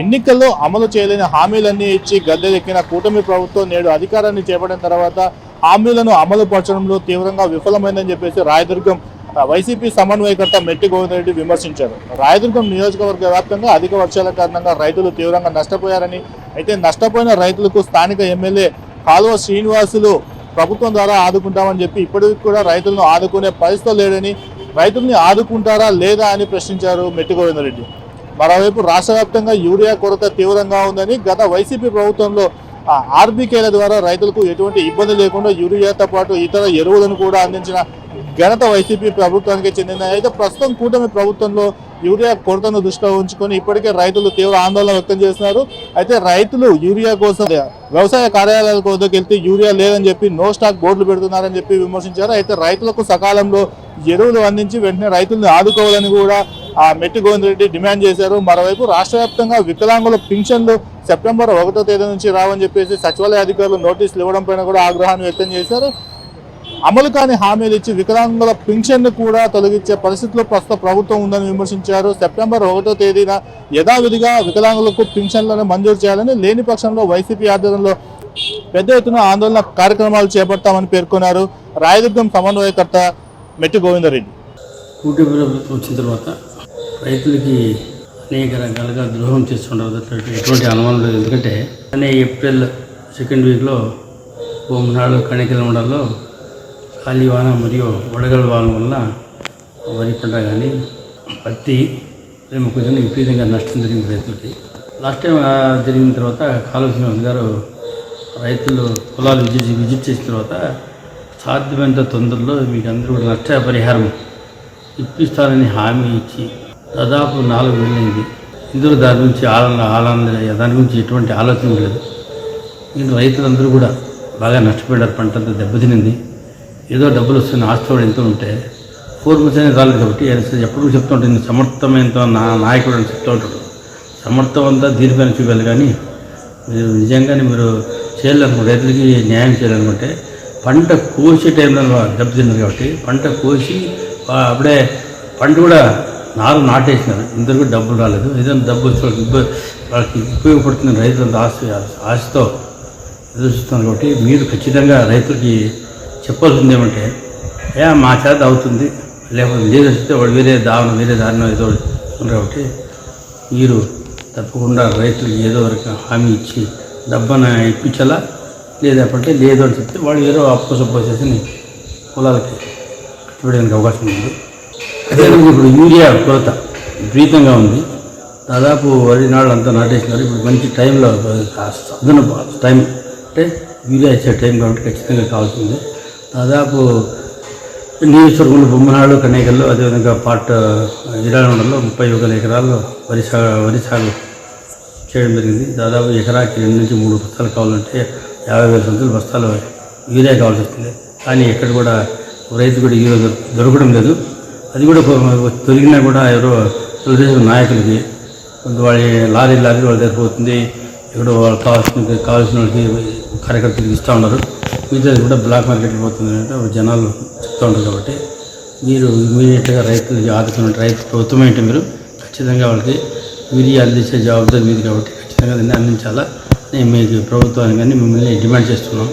ఎన్నికల్లో అమలు చేయలేని హామీలన్నీ ఇచ్చి గద్దెలెక్కిన కూటమి ప్రభుత్వం నేడు అధికారాన్ని చేపట్టిన తర్వాత హామీలను అమలు పరచడంలో తీవ్రంగా విఫలమైందని చెప్పేసి రాయదుర్గం వైసీపీ సమన్వయకర్త మెట్టి గోవిందరెడ్డి విమర్శించారు. రాయదుర్గం నియోజకవర్గ వ్యాప్తంగా అధిక వర్షాల కారణంగా రైతులు తీవ్రంగా నష్టపోయారని అయితే నష్టపోయిన రైతులకు స్థానిక ఎమ్మెల్యే కాలువ శ్రీనివాసులు ప్రభుత్వం ద్వారా ఆదుకుంటామని చెప్పి ఇప్పటికి కూడా రైతులను ఆదుకునే పరిస్థితి లేడని రైతుల్ని ఆదుకుంటారా లేదా అని ప్రశ్నించారు మెట్టి గోవిందరెడ్డి. మరోవైపు రాష్ట్ర వ్యాప్తంగా యూరియా కొరత తీవ్రంగా ఉందని గత వైసీపీ ప్రభుత్వంలో ఆర్బీకేల ద్వారా రైతులకు ఎటువంటి ఇబ్బంది లేకుండా యూరియాతో పాటు ఇతర ఎరువులను కూడా అందించిన ఘనత వైసీపీ ప్రభుత్వానికి చెందింది అయితే ప్రస్తుతం కూటమి ప్రభుత్వంలో యూరియా కొరతను దృష్టిలో ఉంచుకొని ఇప్పటికే రైతులు తీవ్ర ఆందోళన వ్యక్తం చేస్తున్నారు. అయితే రైతులు యూరియా కోసం వ్యవసాయ కార్యాలయాల వద్దకు వెళ్తే యూరియా లేదని చెప్పి నో స్టాక్ బోర్డులు పెడుతున్నారని చెప్పి విమర్శించారు. అయితే రైతులకు సకాలంలో ఎరువులు అందించి వెంటనే రైతులను ఆదుకోవాలని కూడా ఆ మెట్టి గోవింద్ రెడ్డి డిమాండ్ చేశారు. మరోవైపు రాష్ట్ర వ్యాప్తంగా వికలాంగుల పింఛన్లు సెప్టెంబర్ ఒకటో తేదీ నుంచి రావని చెప్పేసి సచివాలయ అధికారులు నోటీసులు ఇవ్వడం పైన కూడా ఆగ్రహాన్ని వ్యక్తం చేశారు. అమలు కాని హామీలు ఇచ్చి వికలాంగుల పింఛన్ను కూడా తొలగించే పరిస్థితిలో ప్రస్తుత ప్రభుత్వం ఉందని విమర్శించారు. సెప్టెంబర్ ఒకటో తేదీన యథావిధిగా వికలాంగులకు పింఛన్లను మంజూరు చేయాలని లేని పక్షంలో వైసీపీ ఆధ్వర్యంలో పెద్ద ఎత్తున ఆందోళన కార్యక్రమాలు చేపడతామని పేర్కొన్నారు రాయదుర్గం సమన్వయకర్త మెట్టి గోవిందరెడ్డి. కూటమి ప్రభుత్వం వచ్చిన తర్వాత రైతులకి అనేక రకాలుగా ద్రోహం చేస్తుంటారు ఎటువంటి అనుమానం లేదు. ఎందుకంటే అనే ఏప్రిల్ సెకండ్ వీక్లో బొమ్మనాడు కణికల మండలంలో ఖాళీ వాన మరియు వడగల వాన వల్ల వరి పంట కానీ పత్తి మొక్కజొన్న విపరీతంగా నష్టం జరిగింది రైతులకి. లాస్ట్ టైం జరిగిన తర్వాత కాలువ గారు రైతులు పొలాలు విజిట్ విజిట్ చేసిన తర్వాత సాధ్యమైనంత తొందరలో మీకు అందరూ కూడా నష్ట పరిహారం ఇప్పిస్తారని హామీ ఇచ్చి దాదాపు నాలుగు నెలలైంది ఇందులో దాని గురించి ఆలన ఆలన దాని గురించి ఎటువంటి ఆలోచన లేదు. ఇంకా రైతులందరూ కూడా బాగా నష్టపోయారు. పంట అంతా దెబ్బతినింది. ఏదో డబ్బులు వస్తున్న ఆస్తి ఎంతో ఉంటే ఫోర్ పర్సెంట్ రాలేదు కాబట్టి ఎప్పుడు చెప్తూ ఉంటుంది సమర్థమైన నా నాయకుడు అని చెప్తూ ఉంటాడు. సమర్థవంతా దీనిపైన చూపాలి కానీ మీరు నిజంగానే మీరు చేయాలనుకుంటే రైతులకి న్యాయం చేయాలనుకుంటే పంట కోసే టైంలో దెబ్బతిన్నారు కాబట్టి పంట కోసి అప్పుడే పంట కూడా నారు నాటేసినారు. ఇందరికీ డబ్బులు రాలేదు. ఏదైనా డబ్బు వాళ్ళకి ఉపయోగపడుతుంది రైతులంతా ఆశ ఆశతో ఎదురుస్తున్నారు కాబట్టి మీరు ఖచ్చితంగా రైతులకి చెప్పాల్సింది ఏమంటే ఏ మా చేత అవుతుంది. లేకపోతే లేదంటే వాడు వేరే దావన వేరే దారిలో ఏదో కాబట్టి మీరు తప్పకుండా రైతులకి ఏదో వరకు హామీ ఇచ్చి డబ్బన ఇప్పించాలా? లేదంటే లేదు అని చెప్తే వాళ్ళు ఏదో అప్పు సప్పు చేసి పొలాలకి కట్టుబడడానికి అవకాశం ఉంది. అదేవిధంగా ఇప్పుడు యూరియా కొరత విపరీతంగా ఉంది. దాదాపు వరి నాళ్ళు అంతా నాటేసినారు. ఇప్పుడు మంచి టైంలో అదన టైం అంటే యూరియా ఇచ్చే టైం కాబట్టి ఖచ్చితంగా కావాల్సింది. దాదాపు నియోజకవర్గంలో బొమ్మనాడు కనేకల్లో అదేవిధంగా పాట విరాళంలో ముప్పై ఒక ఎకరాల్లో వరి సాగు వరి సాగు చేయడం జరిగింది. దాదాపు ఎకరాకి రెండు నుంచి మూడు బస్తాలు కావాలంటే యాభై వేల సంతులు బస్తాలు యూరియా కావాల్సి వస్తుంది. కానీ ఎక్కడ కూడా రైతు కూడా యూరియా దొరకడం లేదు. అది కూడా తొలగినా కూడా ఎవరో తెలుగుదేశం నాయకులకి వాళ్ళ లారీ లారీ వాళ్ళ దగ్గర పోతుంది ఎక్కడో వాళ్ళు కావాల్సిన కావాల్సిన వాళ్ళకి కార్యకర్తలకు ఇస్తూ ఉన్నారు. మిగతా కూడా బ్లాక్ మార్కెట్కి పోతుంది అంటే జనాలు చెప్తూ ఉంటారు కాబట్టి మీరు ఇమీడియట్గా రైతులకి ఆదుకున్న రైతు ప్రభుత్వం ఏంటి మీరు? ఖచ్చితంగా వాళ్ళకి యూరియా అందించే జవాబుదారి మీది కాబట్టి ఖచ్చితంగా దాన్ని అందించాలా? నేను మీకు ప్రభుత్వాన్ని కానీ మిమ్మల్ని డిమాండ్ చేస్తున్నాం.